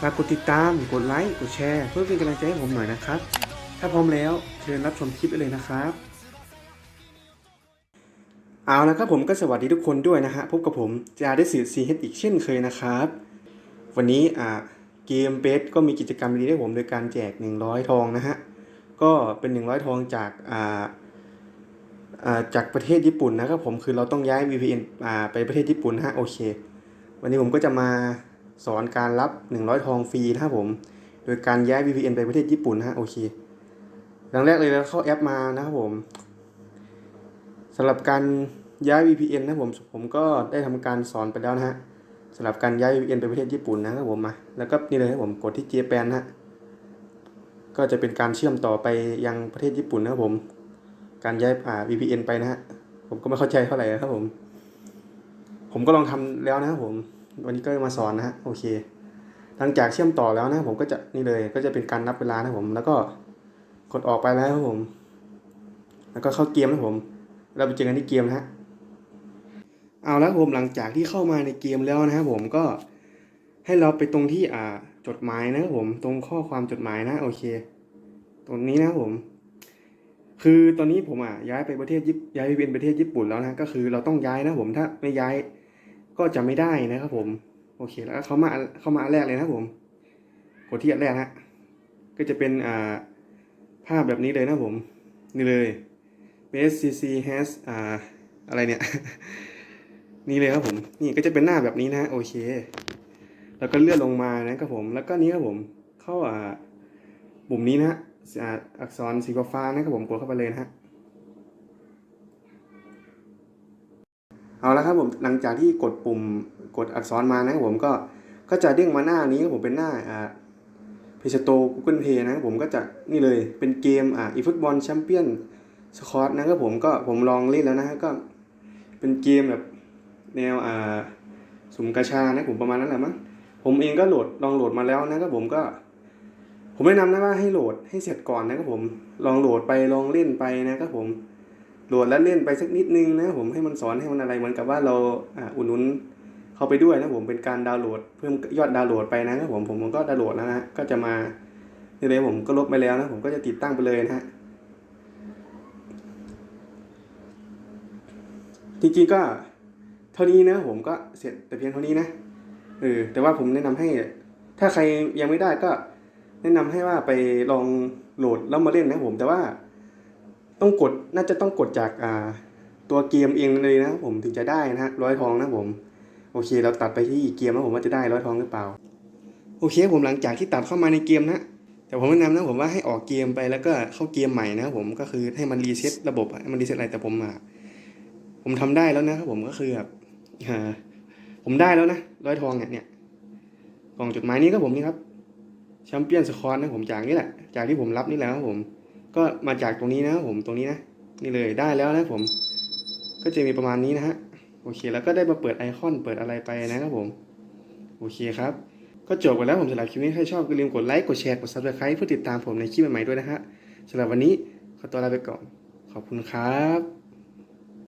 ฝากกดติดตาม กดไลค์ กดแชร์ เพื่อเป็นกำลังใจให้ผมหน่อยนะครับ ถ้าพร้อมแล้วเชิญรับชมคลิปได้เลยนะครับ เอาละครับผมก็สวัสดีทุกคนด้วยนะฮะ พบกับผมจาได้สื่อซีเฮดอีกเช่นเคยนะครับ วันนี้อ่าเกมเบสก็มีกิจกรรมดีๆให้ผมโดยการแจก 100 ทองนะฮะ ก็เป็น 100 ทองจากอ่าอ่าจากประเทศญี่ปุ่นนะครับผมคือเราต้องย้าย VPN อ่าไปประเทศญี่ปุ่นนะฮะโอเค วันนี้ผมก็จะมา สอนการรับ 100 ทองฟรีนะครับผม โดยการย้าย VPN ไปประเทศญี่ปุ่นนะฮะโอเคอย่างแรกเลยเราเข้าแอปมานะครับผมสำหรับการย้าย VPN นะผมผมก็ได้ทำการสอนไปแล้วนะฮะสำหรับการย้าย VPN ไปประเทศญี่ปุ่นนะครับผมมาแล้วก็นี่เลยครับผมกดที่ Japan นะฮะก็จะเป็นการเชื่อมต่อไปยังประเทศญี่ปุ่นนะครับผม การย้ายอ่า VPN ไปนะฮะผมก็ไม่เข้าใจเท่าไหร่นะครับผม ผมก็ลองทำแล้วนะครับผม วันนี้ก็มาสอนนะฮะโอเค หลังจากเชื่อมต่อแล้วนะผมก็จะนี่เลย ก็จะเป็นการนับเวลานะผม แล้วก็กดออกไปแล้วครับผม แล้วก็เข้าเกมนะผม เราไปเจอกันที่เกมนะฮะเอาแล้วผมหลังจากที่เข้ามาในเกมแล้วนะครับผมก็ให้เราไปตรงที่อ่าจดหมายนะครับผมตรงข้อความจดหมายนะ โอเค ตรงนี้นะครับผม คือตอนนี้ผมอะย้ายไปประเทศญี่ย้ายไปเป็นประเทศญี่ปุ่นแล้วนะก็คือเราต้องย้ายนะผมถ้าไม่ย้าย ก็จะไม่ได้นะครับผมโอเคแล้วเขามาเข้ามาอันแรกเลยนะครับผมกดที่อันแรกฮะก็จะเป็นอ่าภาพแบบนี้เลยนะผมนี่เลย BSCC has อ่าอะไรเนี่ย นี่เลยครับผม นี่ก็จะเป็นหน้าแบบนี้นะโอเค แล้วก็เลื่อนลงมานะครับผม แล้วก็นี้ครับผม เข้าอ่าปุ่มนี้นะฮะอักษรสีฟ้านะครับผมกดเข้าไปเลยนะฮะ เอาละครับผมหลังจากที่กดปุ่มกดอักษรมานะครับผมก็ก็จะเด้งมาหน้านี้ครับผมเป็นหน้าอ่าเพจโต Google Play นะครับผมก็จะนี่เลยเป็นเกมอ่าอีฟุตบอลแชมเปี้ยนสคอตนะครับผมก็ผมลองเล่นแล้วนะฮะก็เป็นเกมแบบแนวอ่าสุ่มกาชานะผมประมาณนั้นแหละมั้งผมเองก็โหลดลองโหลดมาแล้วนะครับผมก็ ผมแนะนำนะว่าให้โหลดให้เสร็จก่อนนะครับผมลองโหลดไปลองเล่นไปนะครับผม โหลดแล้วเล่นไปสักนิดนึงนะผมให้มันสอนให้มันอะไรเหมือนกับว่าเราอุดหนุนเข้าไปด้วยนะผมเป็นการดาวน์โหลดเพิ่มยอดดาวน์โหลดไปนะครับผมผมก็ดาวน์โหลดแล้วนะก็จะมานี่เลยผมก็ลบไปแล้วนะผมก็จะติดตั้งไปเลยนะฮะจริงๆก็เท่านี้นะผมก็เสร็จแต่เพียงเท่านี้นะเออแต่ว่าผมแนะนำให้ ถ้าใครยังไม่ได้ก็ แนะนำให้ว่าไปลองโหลดแล้วมาเล่นนะผมแต่ว่า ต้องกดน่าจะต้องกดจากตัวเกมเองเลยนะครับผมถึงจะได้นะฮะร้อยทองนะผม โอเค เราตัดไปที่เกมแล้วผมว่าจะได้ร้อยทองหรือเปล่า โอเคผมหลังจากที่ตัดเข้ามาในเกมนะแต่ผมแนะนำนะผมว่าให้ออกเกมไปแล้วก็เข้าเกมใหม่นะครับผมก็คือให้มันรีเซ็ตระบบมันรีเซ็ตอะไรแต่ผมอะผมทำได้แล้วนะครับผมก็คือแบบผมได้แล้วนะร้อยทองเนี่ยเนี่ยกล่องจดหมายนี้ก็ผมนี่ครับแชมเปี้ยนสคอร์นะผมจากนี่แหละ จากที่ผมรับนี่แหละครับผม ก็มาจากตรงนี้นะผมตรงนี้นะ นี่เลยได้แล้วนะผม ก็จะมีประมาณนี้นะฮะโอเค แล้วก็ได้มาเปิดไอคอนเปิดอะไรไปนะครับผมโอเคครับก็จบไปแล้วผมสำหรับคลิปนี้ถ้าชอบก็อย่าลืมกดไลค์กดแชร์กด subscribe เพื่อติดตามผมในคลิปใหม่ๆด้วยนะฮะสำหรับวันนี้ขอตัวลาไปก่อน ขอบคุณครับ